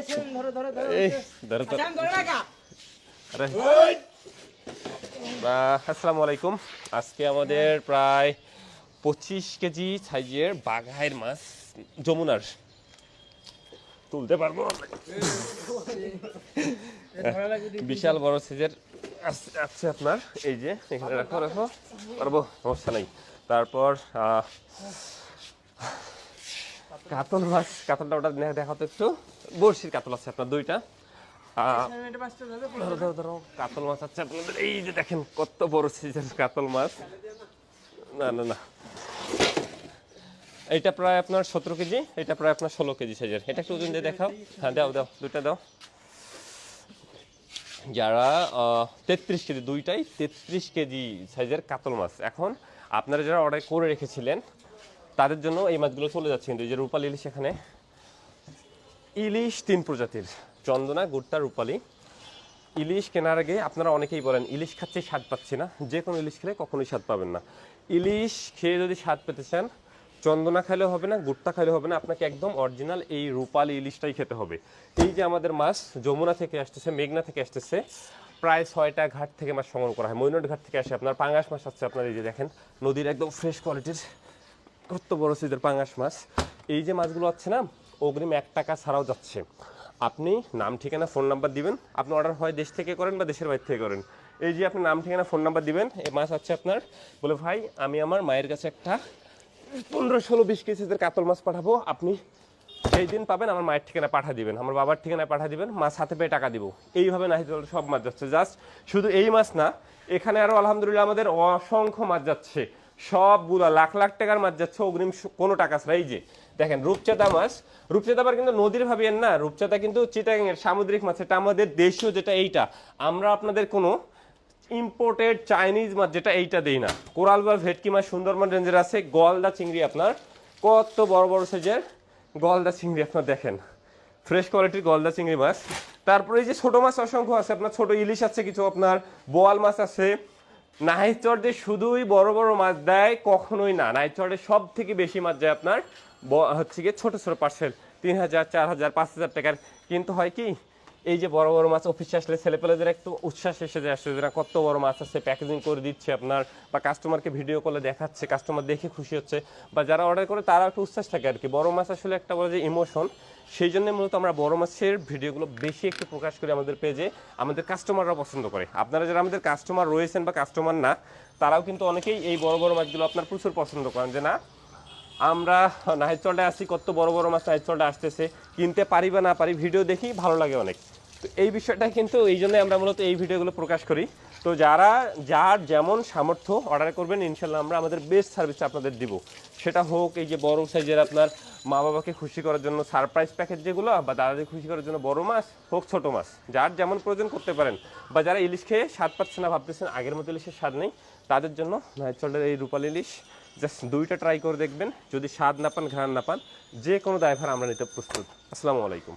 এই ধরো। ধরে আরে। আসসালামু আলাইকুম। আজকে আমাদের প্রায় পঁচিশ কেজি সাইজের বাঘাইয়ের মাছ যমুনার। তুলতে পারব? বিশাল বড় সাইজের আছে- আছে আপনার। এই যে এখানে রাখো রাখো। পারব সমস্যা নেই। তারপর আহ, কাতল মাছ, কাতলটা ওটা দেখা- তো একটু। বড়শির কাতল আছে আপনার, দুইটা। এটা ধরো ধরো ধরো, কাতল মাছ আছে আপনাদের। এই যে দেখেন, কত বড় সাইজের কাতল মাছ। না না না। এইটা প্রায় আপনার সতেরো কেজি এটা প্রায় আপনার ষোলো কেজি সাইজের এটা একটু ওজন দিয়ে দেখাও। হ্যাঁ দাও দাও, দুইটা দাও। যারা তেত্রিশ কেজি, দুইটাই তেত্রিশ কেজি সাইজের কাতল মাছ। এখন আপনারা যারা অর্ডার করে রেখেছিলেন তাদের জন্য এই মাছগুলো চলে যাচ্ছে কিন্তু, এই যে রূপালি ইলিশ এখানে। ইলিশ তিন প্রজাতির, চন্দনা, গুট্টা, রূপালি। ইলিশ কেনার আগে আপনারা অনেকেই বলেন, ইলিশ খাচ্ছি স্বাদ পাচ্ছি না। যে কোনো ইলিশ খেলে কখনোই স্বাদ পাবেন না। ইলিশ খেয়ে যদি স্বাদ পেতে চান, চন্দনা খাইলেও হবে না, গুট্টা খাইলেও হবে না, আপনাকে একদম অরিজিনাল এই রূপালি ইলিশটাই খেতে হবে। এই যে আমাদের মাছ যমুনা থেকে আসতেছে, মেঘনা থেকে আসতেছে, প্রায় ছয়টা ঘাট থেকে মাছ সংগ্রহ করা হয়। মৈনট ঘাট থেকে আসে আপনার, পাঙ্গাস মাছ আছে আপনার, এই যে দেখেন, নদীর একদম ফ্রেশ কোয়ালিটির কত বড় সাইজের পাঙ্গাস মাছ। এই যে মাছগুলো আছে না, অগ্রিম এক টাকা ছাড়াও যাচ্ছে। আপনি নাম, ঠিকানা ফোন নাম্বার দিবেন। আপনি অর্ডার হয় দেশ থেকে করেন বা দেশের বাইরে থেকে করেন। এই যে আপনি নাম, ঠিকানা ফোন নাম্বার দিবেন এই মাছ আছে আপনার। বলে, ভাই, আমি আমার মায়ের কাছে একটা পনেরো, ষোলো, বিশ কেজি সাইজের কাতল মাছ পাঠাবো। আপনি সেই দিন পাবেন আমার মায়ের ঠিকানা পাঠা দিবেন। আমার বাবার ঠিকানায় পাঠা দিবেন। মাছ হাতে পেয়ে টাকা দিব। এইভাবে নাহি চলে, সব মাছ যাচ্ছে। জাস্ট শুধু এই মাছ না, এখানে আরও আলহামদুলিল্লাহ আমাদের অসংখ্য মাছ যাচ্ছে। সবগুলো লাখ লাখ টাকার মাছ যাচ্ছে অগ্রিম কোনো টাকা ছাড়া। এই যে, দেখেন, রূপচাঁদা মাছ। রূপচাঁদা আবার কিন্তু নদীর ভাবিয়েন না। রূপচাঁদা কিন্তু চিটাগাং এর সামুদ্রিক মাছ। এটা আমাদের দেশীয় যেটা এইটা। আমরা আপনাদের কোনো ইম্পোর্টেড চাইনিজ মাছ যেটা এইটা দেই না। কোরাল বা ভেটকি মাছ, সুন্দরবন রেঞ্জের আছে। গলদা চিংড়ি আপনার। কত বড় বড় সাইজের গলদা চিংড়ি আপনার দেখেন। ফ্রেশ কোয়ালিটির গলদা চিংড়ি মাছ। তারপরে এই যে ছোট মাছ অসংখ্য আছে। আপনার ছোট ইলিশ আছে কিছু আপনার। বোয়াল মাছ আছে। নাহিচর যে শুধুই বড় বড় মাছ দেয়, কখনোই না। নাহিচরে সব থেকে বেশি মাছ দেয় আপনার হচ্ছে গিয়ে ছোটো ছোটো পার্সেল তিন হাজার, চার হাজার, পাঁচ হাজার টাকার। কিন্তু হয় কি এই যে বড় বড় মাছ অফিসে আসলে ছেলেপেলেদের একটু উচ্ছ্বাস এসে যায় আসলে যেটা কত বড় মাছ আছে প্যাকেজিং করে দিচ্ছে আপনার, বা কাস্টমারকে ভিডিও কলে দেখাচ্ছে কাস্টমার দেখে খুশি হচ্ছে, বা যারা অর্ডার করে তারা একটু উচ্ছ্বাস থাকে আর কি। বড় মাছ আসলে একটা বলে যে ইমোশন সেই জন্য মূলত আমরা বড় মাছের ভিডিওগুলো বেশি একটু প্রকাশ করি আমাদের পেজে আমাদের কাস্টমাররা পছন্দ করে। আপনারা যারা আমাদের কাস্টমার রয়েছেন বা কাস্টমার না, তারাও কিন্তু অনেকেই এই বড় বড় মাছগুলো আপনার প্রচুর পছন্দ করেন যে না আমরা নাহিচলটা আসি কত বড় বড় মাছ নাহিচলটা আসতেছে। কিনতে পারি বা না পারি, ভিডিও দেখি, ভালো লাগে অনেক। তো এই বিষয়টা কিন্তু এই জন্য আমরা মূলত এই ভিডিওগুলো প্রকাশ করি। তো যারা, যার যেমন সামর্থ্য অর্ডার করবেন, ইনশাল্লাহ আমরা আমাদের বেস্ট সার্ভিস আপনাদের দিব। সেটা হোক এই যে বড় সাইজের আপনার মা বাবাকে খুশি করার জন্য সারপ্রাইজ প্যাকেট যেগুলো, বা দাদাদের খুশি করার জন্য বড় মাছ হোক ছোট মাছ। যার যেমন প্রয়োজন করতে পারেন। বা যারা ইলিশ খেয়ে স্বাদ পাচ্ছে না, ভাবতেছেন আগের মতো ইলিশের স্বাদ নেই, তাদের জন্য নাইচলের এই রূপালি ইলিশ জাস্ট দুইটা ট্রাই করে দেখবেন। যদি স্বাদ না পান, ঘ্রাণ না পান, যে কোনো ড্রাইভার আমরা নিতে প্রস্তুত। আসসালামু আলাইকুম।